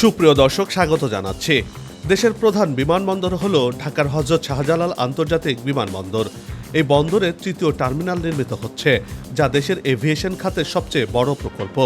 সুপ্রিয় দর্শক, স্বাগত জানাচ্ছি। দেশের প্রধান বিমানবন্দর হল ঢাকার হজরত শাহজালাল আন্তর্জাতিক বিমানবন্দর। এই বন্দরে তৃতীয় টার্মিনাল নির্মিত হচ্ছে, যা দেশের এভিয়েশন খাতের সবচেয়ে বড় প্রকল্প।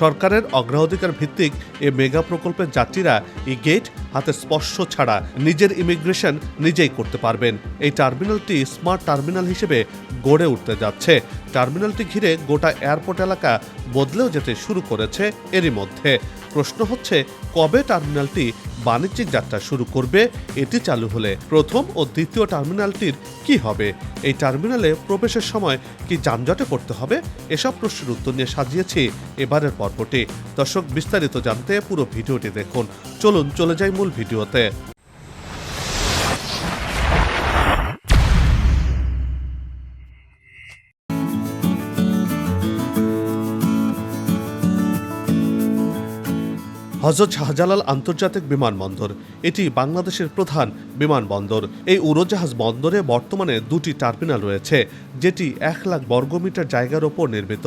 সরকারের অগ্রাধিকার ভিত্তিক এই মেগা প্রকল্পের যাত্রীরা এই গেট হাতে স্পর্শ ছাড়া নিজের ইমিগ্রেশন নিজেই করতে পারবেন। এই টার্মিনালটি স্মার্ট টার্মিনাল হিসেবে গড়ে উঠতে যাচ্ছে। টার্মিনালটি ঘিরে গোটা এয়ারপোর্ট এলাকা বদলেও যেতে শুরু করেছে এরই মধ্যে। প্রশ্ন হচ্ছে কবে টার্মিনালটি বাণিজ্যিক যাত্রা শুরু করবে এটি চালু হলে প্রথম ও দ্বিতীয় টার্মিনালটির কি হবে? এই টার্মিনালে প্রবেশের সময় কি যানজটে পড়তে হবে? এসব প্রশ্নের উত্তর নিয়ে সাজিয়েছি এবারের পর্বটি। দর্শক, বিস্তারিত জানতে পুরো ভিডিওটি দেখুন। চলুন, চলে যাই মূল ভিডিওতে। হজরত শাহজালাল আন্তর্জাতিক বিমানবন্দর। এটি বাংলাদেশের প্রধান বিমানবন্দর। এই উড়োজাহাজ বন্দরে বর্তমানে দুটি টার্মিনাল রয়েছে, যেটি এক লাখ বর্গমিটার জায়গার ওপর নির্মিত।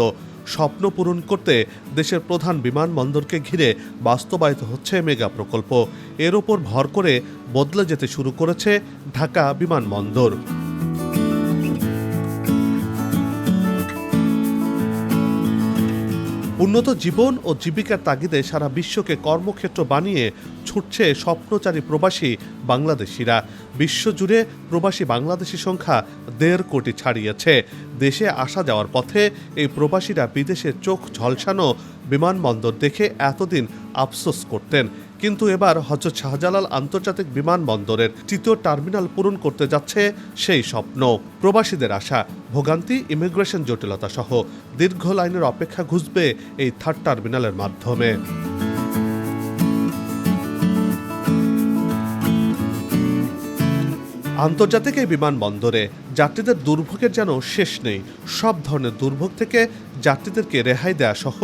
স্বপ্ন পূরণ করতে দেশের প্রধান বিমানবন্দরকে ঘিরে বাস্তবায়িত হচ্ছে মেগা প্রকল্প। এর ওপর ভর করে বদলে যেতে শুরু করেছে ঢাকা বিমানবন্দর। উন্নত জীবন ও জীবিকার তাগিদে সারা বিশ্বকে কর্মক্ষেত্র বানিয়ে ছুটছে স্বপ্নচারী প্রবাসী বাংলাদেশিরা। বিশ্বজুড়ে প্রবাসী বাংলাদেশি সংখ্যা দেড় কোটি ছাড়িয়েছে। দেশে আসা যাওয়ার পথে এই প্রবাসীরা বিদেশে চোখ ঝলসানো বিমানবন্দর দেখে এতদিন আফসোস করতেন। কিন্তু এবার হজরত শাহজালাল আন্তর্জাতিক বিমানবন্দরের তৃতীয় টার্মিনাল পূরণ করতে যাচ্ছে সেই স্বপ্ন। প্রবাসীদের আশা, ভোগান্তি, ইমিগ্রেশন জটিলতা সহ দীর্ঘ লাইনের অপেক্ষা ঘুষবে এই থার্ড টার্মিনালের মাধ্যমে। আন্তর্জাতিক এই বিমানবন্দরে যাত্রীদের দুর্ভোগের যেন শেষ নেই। সব ধরনের দুর্ভোগ থেকে যাত্রীদেরকে রেহাই দেয়া সহ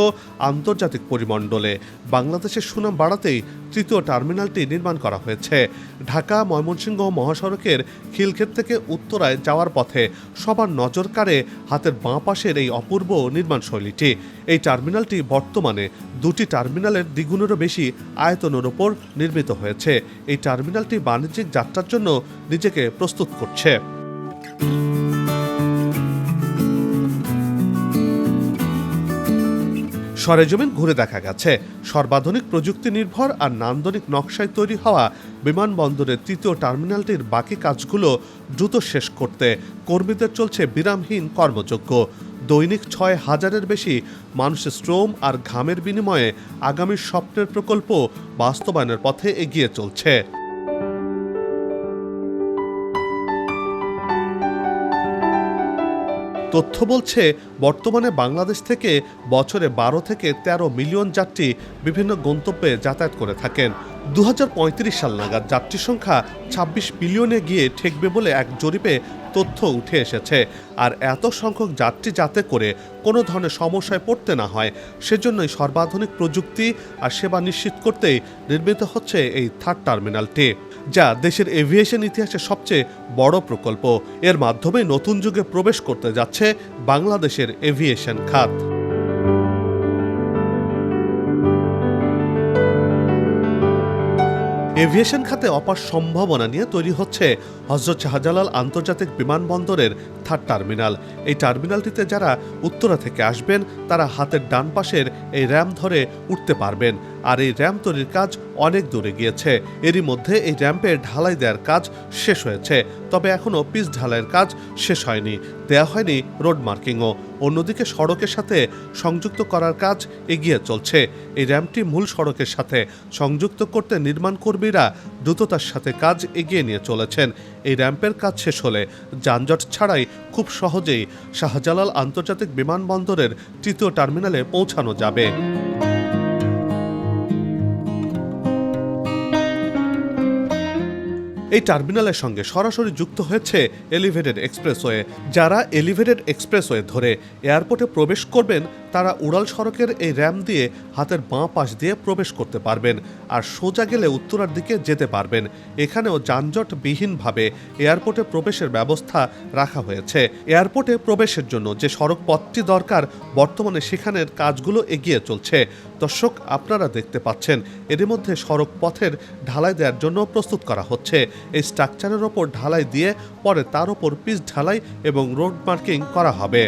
আন্তর্জাতিক পরিমণ্ডলে বাংলাদেশের সুনাম বাড়াতেই তৃতীয় টার্মিনালটি নির্মাণ করা হয়েছে। ঢাকা, ময়মনসিংহ মহাসড়কের খিলক্ষেত থেকে উত্তরায় যাওয়ার পথে সবার নজর কাড়ে হাতের বাঁ পাশের এই অপূর্ব নির্মাণ শৈলীটি। এই টার্মিনালটি বর্তমানে দুটি টার্মিনালের দ্বিগুণেরও বেশি আয়তনের ওপর নির্মিত হয়েছে। এই টার্মিনালটি বাণিজ্যিক যাত্রার জন্য নিজেকে প্রস্তুত করছে। সরেজমিন ঘুরে দেখা গেছে। সর্বাধুনিক প্রযুক্তি নির্ভর আর নান্দনিক নকশায় তৈরি হওয়া বিমানবন্দরের তৃতীয় টার্মিনালটির বাকি কাজগুলো দ্রুত শেষ করতে কর্মীদের চলছে বিরামহীন কর্মযজ্ঞ। দৈনিক ছয় হাজারের বেশি মানুষের শ্রম আর ঘামের বিনিময়ে আগামী স্বপ্নের প্রকল্প বাস্তবায়নের পথে এগিয়ে চলছে। তথ্য বলছে, বর্তমানে বাংলাদেশ থেকে বছরে বারো থেকে ১৩ মিলিয়ন যাত্রী বিভিন্ন গন্তব্যে যাতায়াত করে থাকেন। দু হাজার পঁয়ত্রিশ সাল নাগাদ যাত্রী সংখ্যা ২৬ মিলিয়নে গিয়ে ঠেকবে বলে এক জরিপে তথ্য উঠে এসেছে। আর এত সংখ্যক যাত্রী যাতে করে কোনো ধরনের সমস্যায় পড়তে না হয়, সেজন্যই সর্বাধুনিক প্রযুক্তি আর সেবা নিশ্চিত করতেই নির্মিত হচ্ছে এই থার্ড টার্মিনালটি। যা দেশের এভিয়েশন ইতিহাসে সবচেয়ে বড় প্রকল্প। এর মাধ্যমে নতুন যুগে প্রবেশ করতে যাচ্ছে বাংলাদেশের এভিয়েশন খাত। এভিয়েশন খাতে অপার সম্ভাবনা নিয়ে তৈরি হচ্ছে হজরত শাহজালাল আন্তর্জাতিক বিমানবন্দরের থার্ড টার্মিনাল। এই টার্মিনালটিতে যারা উত্তরা থেকে আসবেন, তারা হাতের ডান পাশের এই র্যাম ধরে উঠতে পারবেন। আর এই র্যাম্প তৈরির কাজ অনেক দূরে গিয়েছে। এরই মধ্যে এই র্যাম্পে ঢালাই দেওয়ার কাজ শেষ হয়েছে। তবে এখনও পিচ ঢালাইয়ের কাজ শেষ হয়নি। দেয়া হয়নি রোড মার্কিংও। অন্যদিকে সড়কের সাথে সংযুক্ত করার কাজ এগিয়ে চলছে। এই র্যাম্পটি মূল সড়কের সাথে সংযুক্ত করতে নির্মাণ কর্মীরা দ্রুততার সাথে কাজ এগিয়ে নিয়ে চলেছেন। এই র্যাম্পের কাজ শেষ হলে যানজট ছাড়াই খুব সহজেই শাহজালাল আন্তর্জাতিক বিমানবন্দরের তৃতীয় টার্মিনালে পৌঁছানো যাবে। এই টার্মিনালের সঙ্গে সরাসরি যুক্ত হয়েছে এলিভেটেড এক্সপ্রেসওয়ে। যারা এলিভেটেড এক্সপ্রেসওয়ে ধরে এয়ারপোর্টে প্রবেশ করবেন তারা উড়াল সড়কের এই র্যাম দিয়ে হাতের বাঁ পাশ দিয়ে প্রবেশ করতে পারবেন আর সোজা গেলে উত্তরার দিকে যেতে পারবেন। এখানেও যানজটবিহীনভাবে এয়ারপোর্টে প্রবেশের ব্যবস্থা রাখা হয়েছে। এয়ারপোর্টে প্রবেশের জন্য যে সড়ক পথটি দরকার, বর্তমানে সেখানের কাজগুলো এগিয়ে চলছে। দর্শক, আপনারা দেখতে পাচ্ছেন এর মধ্যে সড়ক পথের ঢালাই দেওয়ার জন্য প্রস্তুত করা হচ্ছে। এই স্ট্রাকচারের ওপর ঢালাই দিয়ে পরে তার ওপর পিচ ঢালাই এবং রোড মার্কিং করা হবে।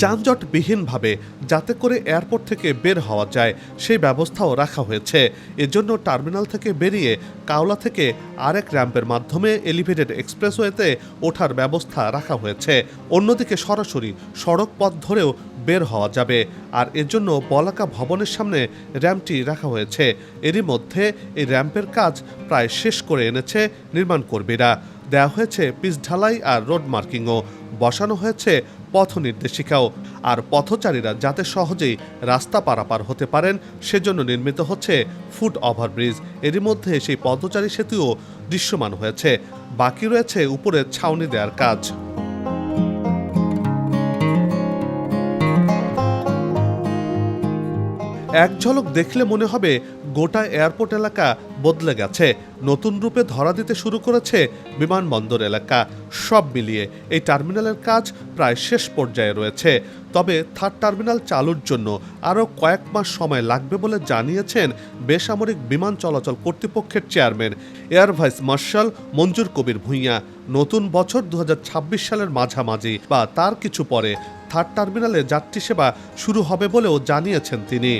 যানজটবিহীনভাবে যাতে করে এয়ারপোর্ট থেকে বের হওয়া যায়, সেই ব্যবস্থাও রাখা হয়েছে। এজন্য টার্মিনাল থেকে বেরিয়ে কাওলা থেকে আরেক র্যাম্পের মাধ্যমে এলিভেটেড এক্সপ্রেসওয়েতে ওঠার ব্যবস্থা রাখা হয়েছে। অন্যদিকে সরাসরি সড়ক পথ ধরেও বের হওয়া যাবে। আর এজন্য বলাকা ভবনের সামনে র্যাম্পটি রাখা হয়েছে। এরই মধ্যে এই র্যাম্পের কাজ প্রায় শেষ করে এনেছে নির্মাণ কর্মীরা দেওয়া হয়েছে পিচ ঢালাই আর রোড মার্কিংও, বসানো হয়েছে পথ নির্দেশিকাও, আর পথচারীরা যাতে সহজেই রাস্তা পারাপার হতে পারেন, সেজন্য নির্মিত হচ্ছে ফুট ওভারব্রিজ। এরই মধ্যে সেই পথচারী সেতুও দৃশ্যমান হয়েছে। বাকি রয়েছে উপরে ছাউনি দেওয়ার কাজ। এক ঝলক দেখলে মনে হবে গোটা এয়ারপোর্ট এলাকা বদলে গেছে। নতুন রূপে ধরা দিতে শুরু করেছে বিমানবন্দর এলাকা। সব মিলিয়ে এই টার্মিনালের কাজ প্রায় শেষ পর্যায়ে রয়েছে। তবে থার্ড টার্মিনাল চালুর জন্য আরও কয়েক মাস সময় লাগবে বলে জানিয়েছেন বেসামরিক বিমান চলাচল কর্তৃপক্ষের chairman, air vice marshal Manzur Kabir Bhuiyan. নতুন বছর দুহাজার ছাব্বিশ সালের মাঝামাঝি বা তার কিছু পরে থার্ড টার্মিনালে যাত্রী সেবা শুরু হবে বলেও জানিয়েছেন তিনি।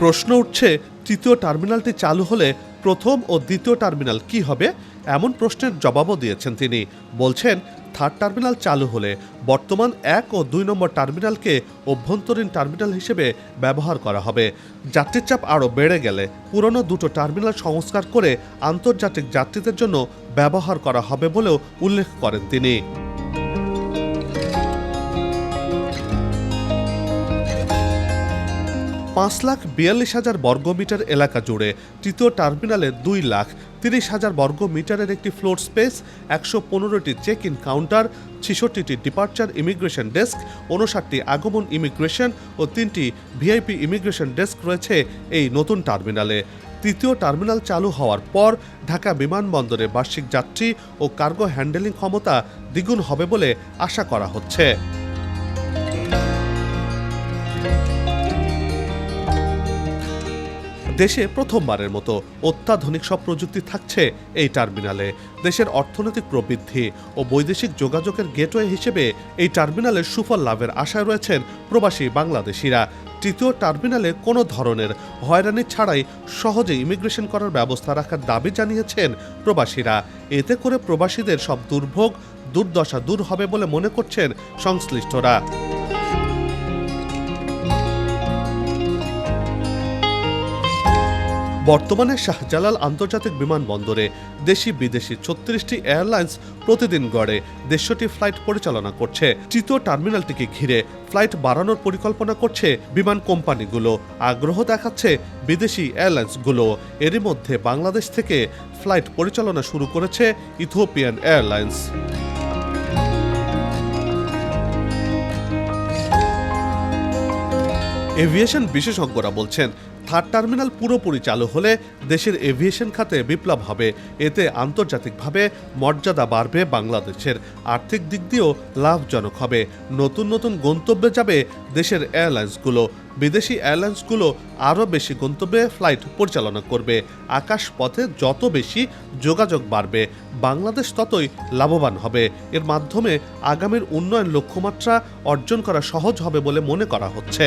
প্রশ্ন উঠছে, তৃতীয় টার্মিনালটি চালু হলে প্রথম ও দ্বিতীয় টার্মিনাল কি হবে এমন প্রশ্নের জবাবও দিয়েছেন তিনি। বলছেন থার্ড টার্মিনাল চালু হলে বর্তমান এক ও দুই নম্বর টার্মিনালকে অভ্যন্তরীণ টার্মিনাল হিসেবে ব্যবহার করা হবে। যাত্রীর চাপ আরও বেড়ে গেলে পুরনো দুটো টার্মিনাল সংস্কার করে আন্তর্জাতিক যাত্রীদের জন্য ব্যবহার করা হবে বলেও উল্লেখ করেন তিনি। পাঁচ লাখ বিয়াল্লিশ হাজার বর্গমিটার এলাকা জুড়ে তৃতীয় টার্মিনালে দুই লাখ তিরিশ হাজার বর্গ মিটারের একটি ফ্লোর স্পেস, একশো পনেরোটি চেক ইন কাউন্টার, ছেষট্টিটি ডিপার্চার ইমিগ্রেশন ডেস্ক উনষাটটি আগমন ইমিগ্রেশন ও তিনটি ভিআইপি ইমিগ্রেশন ডেস্ক রয়েছে এই নতুন টার্মিনালে। তৃতীয় টার্মিনাল চালু হওয়ার পর ঢাকা বিমানবন্দরে বার্ষিক যাত্রী ও কার্গো হ্যান্ডেলিং ক্ষমতা দ্বিগুণ হবে বলে আশা করা হচ্ছে। দেশে প্রথমবারের মতো অত্যাধুনিক সব প্রযুক্তি থাকছে এই টার্মিনালে। দেশের অর্থনৈতিক প্রবৃদ্ধি ও বৈদেশিক যোগাযোগের গেটওয়ে হিসেবে এই টার্মিনালের সুফল লাভের আশায় রয়েছেন প্রবাসী বাংলাদেশিরা। তৃতীয় টার্মিনালে কোনো ধরনের হয়রানি ছাড়াই সহজে ইমিগ্রেশন করার ব্যবস্থা রাখার দাবি জানিয়েছেন প্রবাসীরা। এতে করে প্রবাসীদের সব দুর্ভোগ, দুর্দশা দূর হবে বলে মনে করছেন সংশ্লিষ্টরা। বর্তমানে শাহজালাল আন্তর্জাতিক বিমানবন্দরে দেশি বিদেশি ছত্রিশটি এয়ারলাইন্স প্রতিদিন গড়ে দেড়শোটি ফ্লাইট পরিচালনা করছে। তৃতীয় টার্মিনালটিকে ঘিরে ফ্লাইট বাড়ানোর পরিকল্পনা করছে বিমান কোম্পানিগুলো। আগ্রহ দেখাচ্ছে বিদেশি এয়ারলাইন্সগুলো। এরই মধ্যে বাংলাদেশ থেকে ফ্লাইট পরিচালনা শুরু করেছে ইথিওপিয়ান এয়ারলাইন্স। এভিয়েশন বিশেষজ্ঞরা বলছেন থার্ড টার্মিনাল পুরোপুরি চালু হলে দেশের এভিয়েশন খাতে বিপ্লব হবে। এতে আন্তর্জাতিকভাবে মর্যাদা বাড়বে বাংলাদেশের। আর্থিক দিক দিয়েও লাভজনক হবে। নতুন নতুন গন্তব্যে যাবে দেশের এয়ারলাইন্সগুলো। বিদেশি এয়ারলাইন্সগুলো আরও বেশি গন্তব্যে ফ্লাইট পরিচালনা করবে। আকাশ পথে যত বেশি যোগাযোগ বাড়বে, বাংলাদেশ ততই লাভবান হবে। এর মাধ্যমে আগামীর উন্নয়ন লক্ষ্যমাত্রা অর্জন করা সহজ হবে বলে মনে করা হচ্ছে।